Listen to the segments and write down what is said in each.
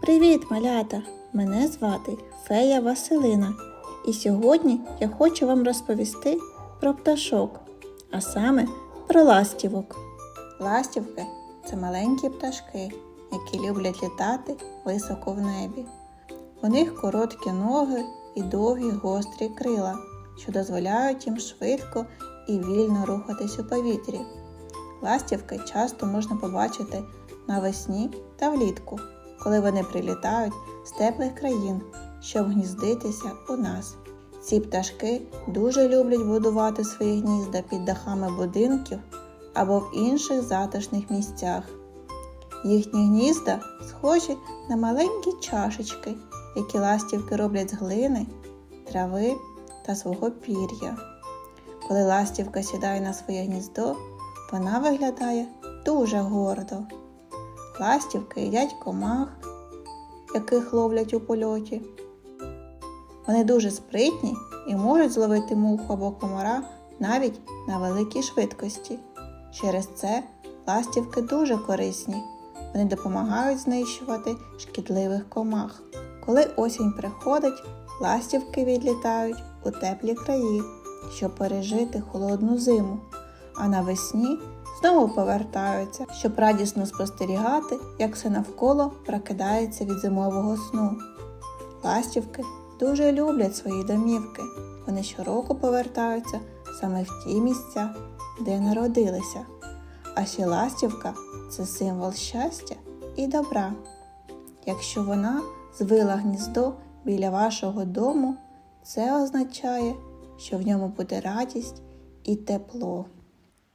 Привіт, малята! Мене звати Фея Василина. І сьогодні я хочу вам розповісти про пташок, а саме про ластівок. Ластівки це маленькі пташки, які люблять літати високо в небі. У них короткі ноги і довгі гострі крила, що дозволяють їм швидко і вільно рухатись у повітрі. Ластівки часто можна побачити навесні та влітку, коли вони прилітають з теплих країн, щоб гніздитися у нас. Ці пташки дуже люблять будувати свої гнізда під дахами будинків або в інших затишних місцях. Їхні гнізда схожі на маленькі чашечки, які ластівки роблять з глини, трави та свого пір'я. Коли ластівка сідає на своє гніздо, вона виглядає дуже гордо. Ластівки їдять комах, яких ловлять у польоті. Вони дуже спритні і можуть зловити муху або комара навіть на великій швидкості. Через це ластівки дуже корисні. Вони допомагають знищувати шкідливих комах. Коли осінь приходить, ластівки відлітають у теплі краї, щоб пережити холодну зиму, а навесні знову повертаються, щоб радісно спостерігати, як все навколо прокидається від зимового сну. Ластівки дуже люблять свої домівки. Вони щороку повертаються саме в ті місця, де народилися. А ще ластівка це символ щастя і добра. Якщо вона звила гніздо біля вашого дому, це означає, що в ньому буде радість і тепло.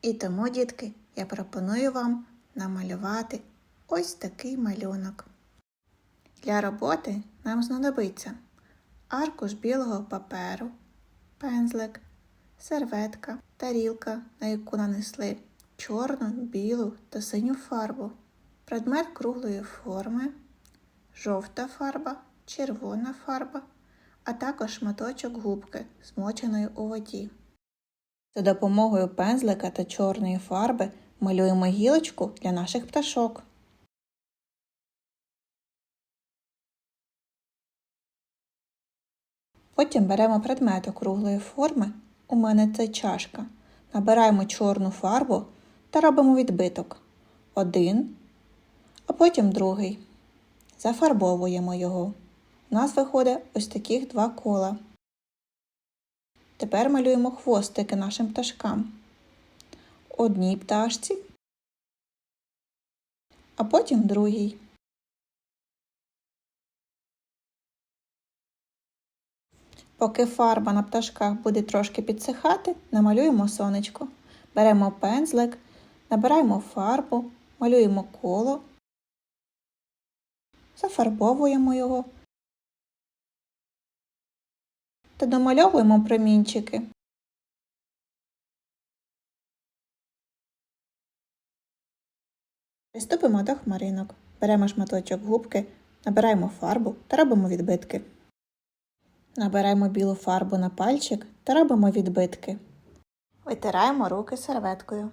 І тому, дітки, я пропоную вам намалювати ось такий малюнок. Для роботи нам знадобиться аркуш білого паперу, пензлик, серветка, тарілка, на яку нанесли чорну, білу та синю фарбу, предмет круглої форми, жовта фарба, червона фарба, а також шматочок губки, змоченої у воді. За допомогою пензлика та чорної фарби малюємо гілочку для наших пташок. Потім беремо предмет округлої форми, у мене це чашка, набираємо чорну фарбу та робимо відбиток. Один, а потім другий. Зафарбовуємо його. У нас виходить ось таких два кола. Тепер малюємо хвостики нашим пташкам. Одній пташці, а потім другій. Поки фарба на пташках буде трошки підсихати, намалюємо сонечко. Беремо пензлик, набираємо фарбу, малюємо коло, зафарбовуємо його та домальовуємо промінчики. Приступимо до хмаринок. Беремо шматочок губки, набираємо фарбу та робимо відбитки. Набираємо білу фарбу на пальчик та робимо відбитки. Витираємо руки серветкою.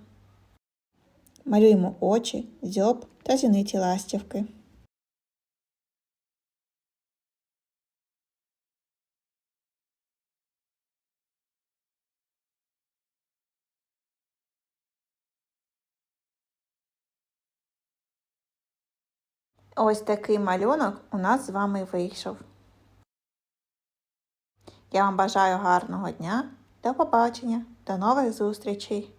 Малюємо очі, дзьоб та зіниці ластівки. Ось такий малюнок у нас з вами вийшов. Я вам бажаю гарного дня. До побачення, до нових зустрічей!